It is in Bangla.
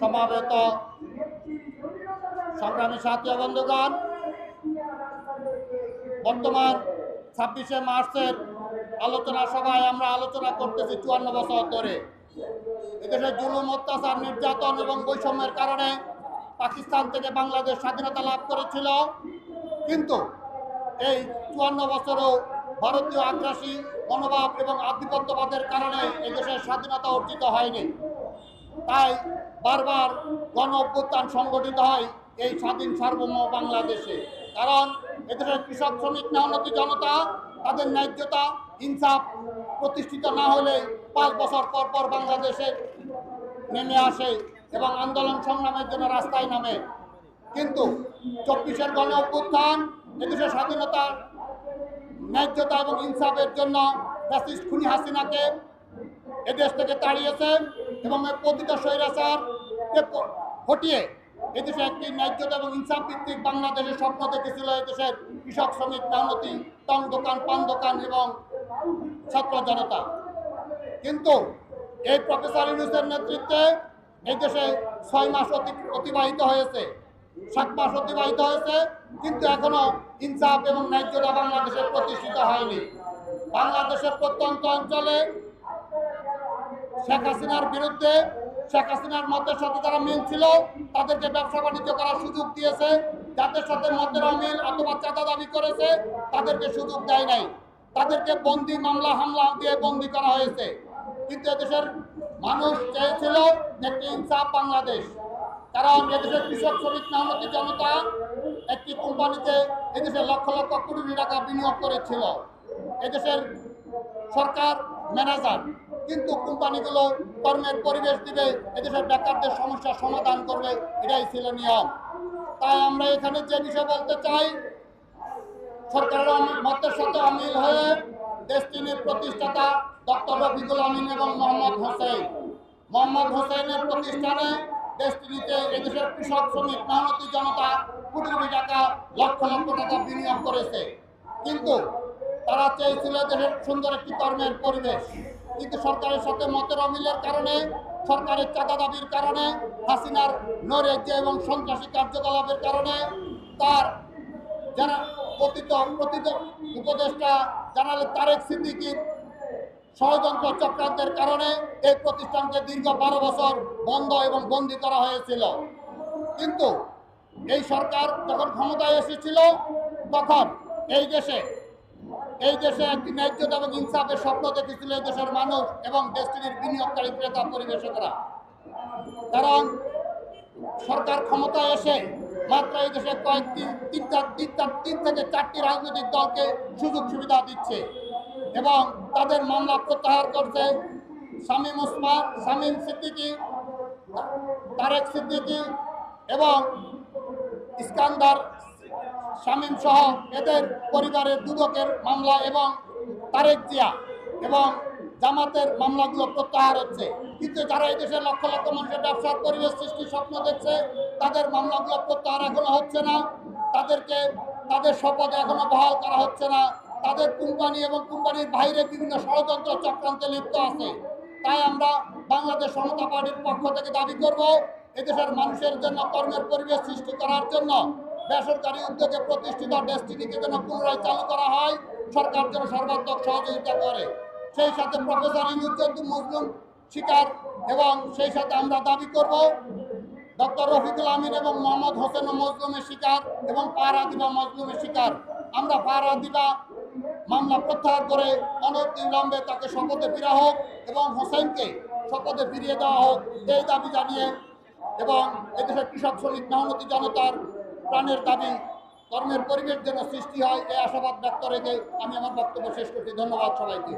সমাবেত। সংগ্রামী সাথী বন্ধুগণ, বর্তমান ছাব্বিশে মার্চের আলোচনা সভায় আমরা আলোচনা করতেছি চুয়ান্ন বছর ধরে। এদেশে জুলুম, অত্যাচার, নির্যাতন এবং বৈষম্যের কারণে পাকিস্তান থেকে বাংলাদেশ স্বাধীনতা লাভ করেছিল। কিন্তু এই চুয়ান্ন বছরও ভারতীয় আগ্রাসী মনোভাব এবং আধিপত্যবাদের কারণে এদেশের স্বাধীনতা অর্জিত হয়নি। তাই বারবার গণ অভ্যুত্থান সংগঠিত হয় এই স্বাধীন সার্বভৌম বাংলাদেশে। কারণ এদেশের কৃষক, শ্রমিক, মেহনতি জনতা তাদের ন্যায্যতা, ইনসাফ প্রতিষ্ঠিত না হলে পাঁচ বছর পর পর বাংলাদেশে নেমে আসে এবং আন্দোলন সংগ্রামের জন্য রাস্তায় নামে। কিন্তু চব্বিশের গণ অভ্যুত্থান এদেশের স্বাধীনতার ন্যায্যতা এবং ইনসাফের জন্য ফ্যাসিস্ট খুনি হাসিনাকে এদেশ থেকে তাড়িয়েছে। এবং প্রতিটা স্বৈরাচার হটিয়ে এদেশে একটি ন্যায্যতা এবং ইনসাফ ভিত্তিক বাংলাদেশের স্বপ্ন দেখেছিল এদেশের কৃষক শ্রমিক মেহনতি টং দোকান, পান দোকান এবং ছাত্র জনতা। কিন্তু এই প্রফেসর ইউনুসের নেতৃত্বে এই দেশে ছয় মাস অতি- অতিবাহিত হয়েছে, সাত মাস অতিবাহিত হয়েছে, কিন্তু এখনও ইনসাফ এবং ন্যায্যতা বাংলাদেশে প্রতিষ্ঠিত হয়নি। বাংলাদেশের প্রত্যন্ত অঞ্চলে শেখ হাসিনার বিরুদ্ধে, শেখ হাসিনার মতের সাথে যারা মিল ছিল, তাদেরকে ব্যবসা বাণিজ্য করার সুযোগ দিয়েছে। যাদের সাথে মতের অমিল অথবা চাঁদা দাবি করেছে, তাদেরকে সুযোগ দেয় নাই। তাদেরকে বন্দি মামলা, হামলা দিয়ে বন্দি করা হয়েছে। কিন্তু এদেশের মানুষ চেয়েছিল একটি ইনসাফ বাংলাদেশ। কারণ এদেশের কৃষক, শ্রমিক, মেহনতি জনতা একটি কোম্পানিতে এদেশে লক্ষ লক্ষ কোটি টাকা বিনিয়োগ করেছিল। এদেশের সরকার, ম্যানেজার কিন্তু কোম্পানিগুলো কর্মের পরিবেশ দিবে, এদেশের বেকারদের সমস্যার সমাধান করবে, এটাই ছিল নিয়ম। তাই আমরা এখানে যে বিষয় বলতে চাই, সরকারের মতের সাথে অমিল হয়ে দেশটিনের প্রতিষ্ঠাতা ডক্টর রফিকুল আমিন এবং মোহাম্মদ হোসেন। মোহাম্মদ হোসেনের প্রতিষ্ঠানে দেশটিনিতে এদেশের কৃষক, শ্রমিক মেহনতি জনতা কোটি কোটি টাকা, লক্ষ লক্ষ টাকা বিনিয়োগ করেছে। কিন্তু তারা চেয়েছিল দেশের সুন্দর একটি কর্মের পরিবেশ। কিন্তু সরকারের সাথে মতের অমিলের কারণে, সরকারের চাঁদা দাবির কারণে, হাসিনার নৈরাজ্য এবং সন্ত্রাসী কার্যকলাপের কারণে তার যারা পতিত প্রতিত উপদেষ্টা জানালে তারেক সিদ্দিকির ষড়যন্ত্র চক্রান্তের কারণে এই প্রতিষ্ঠানকে দীর্ঘ বারো বছর বন্ধ এবং বন্দী করা হয়েছিল। কিন্তু এই সরকার যখন ক্ষমতায় এসেছিল, তখন এই দেশে এই দেশে একটি ন্যায্যতা এবং ইনসাফের স্বপ্ন দেখেছিল এই দেশের মানুষ এবং দেশটির বিনিয়োগকারী ক্রেতা পরিবেশকরা। কারণ সরকার ক্ষমতায় এসে মাত্র এই দেশে কয়েকটি, তিনটা তিনটা, তিন থেকে চারটি রাজনৈতিক দলকে সুযোগ সুবিধা দিচ্ছে এবং তাদের মামলা প্রত্যাহার করছে শামীম ওসমান, শামীম সিদ্দিকি, তারেক সিদ্দিকী এবং ইস্কান্দার শামীম সহ এদের পরিবারের দুদকের মামলা এবং তারেক জিয়া এবং জামাতের মামলাগুলো প্রত্যাহার হচ্ছে। কিন্তু যারা এই দেশের লক্ষ লক্ষ মানুষের ব্যবসার পরিবেশ সৃষ্টির স্বপ্ন দেখছে, তাদের মামলাগুলো প্রত্যাহার এখনও হচ্ছে না। তাদেরকে, তাদের শপথ এখনও বহাল করা হচ্ছে না। তাদের কোম্পানি এবং কোম্পানির বাইরে বিভিন্ন ষড়যন্ত্র চক্রান্তে লিপ্ত আছে। তাই আমরা বাংলাদেশ সমতা পার্টির পক্ষ থেকে দাবি করব, এদেশের মানুষের জন্য কর্মের পরিবেশ সৃষ্টি করার জন্য বেসরকারি উদ্যোগে প্রতিষ্ঠিত ডেস্টিনিকে যেন পুনরায় চালু করা হয়, সরকার যেন সর্বাত্মক সহযোগিতা করে। সেই সাথে প্রফেসর ইনুজ্জুদ্দিন মজলুম শিকার এবং সেই সাথে আমরা দাবি করব, ডক্টর রফিকুল আমিন এবং মোহাম্মদ হোসেন মজলুমের শিকার এবং পাহারা দিবা মজলুমের শিকার। আমরা পাহারা দিবা মামলা প্রত্যাহার করে অনেক অনতিবিলম্বে তাকে শপথে ফিরা হোক এবং হোসেনকে শপথে ফিরিয়ে দেওয়া হোক, এই দাবি জানিয়ে এবং এদেশের কৃষক শ্রমিক মেহনতি জনতার প্রাণের দাবি, কর্মের পরিবেশ যেন সৃষ্টি হয়, এই আশাবাদ ব্যক্ত রেখে আমি আমার বক্তব্য শেষ করছি। ধন্যবাদ সবাইকে।